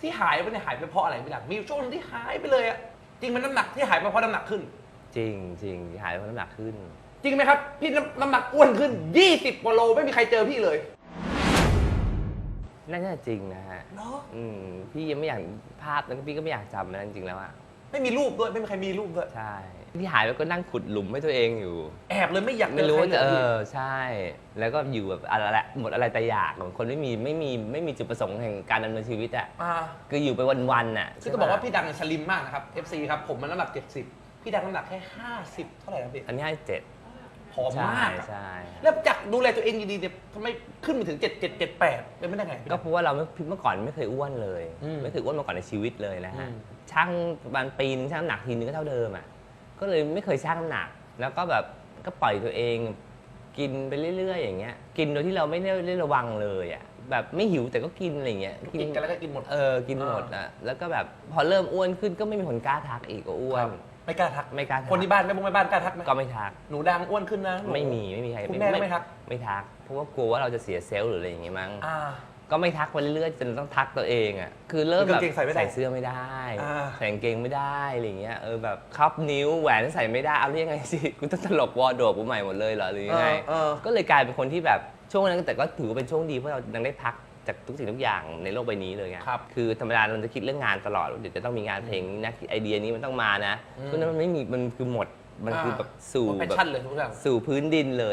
ที่หายไปเนี่ยหายไปเพราะอะไรพี่ดังมีช่วงหนึงที่หายไปเลยอะจริงมันน้ำหนักที่หายไปเพราะน้ำหนักขึ้น จริงจริงหายเพราะน้ำหนักขึ้น จริงไหมครับพี่น้ำน้ำหนักอ้วนขึ้น 20กว่าโลไม่มีใครเจอพี่เลยน่าจะจริงนะฮะเนาะอืมพี่ยังไม่อยากภาพนั้นพี่ก็ไม่อยากจำนะจริงๆแล้วอะไม่มีรูปด้วยไม่มีใครมีรูปด้วย ใช่ ที่หายไปก็นั่งขุดหลุมให้ตัวเองอยู่ แอบเลยไม่อยากเจไม่อรู้ใครว่าเลจะยเอพี่อใช่ แล้วก็อยู่แบบอะไรละหมดอะไรแต่อยากเหมือนคนไม่มีไม่มีไม่มีจุดประสงค์แห่งการดำเนินชีวิตอะอ่าคืออยู่ไปวันๆน่ะคือต้องบอกว่าพี่ดังสลิมมากนะครับ FC ครับผมมันน้ำหนัก70 พี่ดังน้ำหนักแค่ 50 เท่าไหร่ครับพี่อันนี้ให้เจ็ดผอมใช่มากอะใช่แล้วจากดูแลตัวเองดีๆเนี่ยทำไมขึ้นมาถึง7 7 7 8เป็นไม่ได้ไงพี่ก็ดังเพราะว่าเราไม่เมื่อก่อนไม่เคยอ้วนเลยอืมไม่เคยอ้วนมาก่อนในชีวิตเลยนะฮะอืมช่างประมาณปีนึงช่างน้ำหนักทีนึงก็เท่าเดิมอะ ก็เลยไม่เคยช่างน้ำหนัก แล้วก็แบบก็ปล่อยตัวเอง กินไปเรื่อยๆ อย่างเงี้ย กินโดยที่เราไม่ได้ได้ระวังเลยอะแบบไม่หิวแต่ก็กินอะไรอย่างเงี้ยกินกันแล้วก็กินหมด เออกินหมดอะแล้วก็แบบพอเริ่มอ้วนขึ้นก็ไม่มีคนกล้าทักอีกก็อ้วน ไม่กล้าทักไม่กล้าทักคนที่บ้านแม่บุ้งแม่บ้านกล้าทักไหมก็ไม่ทักหนูดังอ้วนขึ้นนะหนูไม่มีไม่มีใครคุณแม่ก็ไม่ทัก ไม่ทักเพราะว่ากลัวว่าเราจะเสียเซลล์หรืออะไรอย่างเงี้ยมั้งอ่า ก็ไม่ทักไปเรื่อยๆจนต้องทักตัวเองอะคือเริ่มคือกาแบบงเกงใส่ไม่ได้เสื้อไม่ได้อ่าใส่กางเกงไม่ได้อะไรอย่างเงี้ยเออแบบคับนิ้วแหวนใส่ไม่ได้เอาเรียกไงสิกูต้องตลกวอร์โดบกูใหม่หมดเลยเหรอหรือยังไงเออก็เลยกลายเป็นคนที่แบบช่วงนั้นแต่ก็ถือว่าเป็นช่วงดีเพราะเรายังได้พักจากทุกสิ่งทุกอย่างในโลกใบนี้เลยไงครับคือธรรมดาเราจะคิดเรื่องงานตลอดว่าเดี๋ยวจะต้องมีงานเพลงนี้นะไอเดียนี้มันต้องมานะอืมช่วงนั้นมันไม่มีมันคือหมดมันคือแบบสู่เป็นแบบชั่นเลยทุกอย่างสู่พื้นดินเลย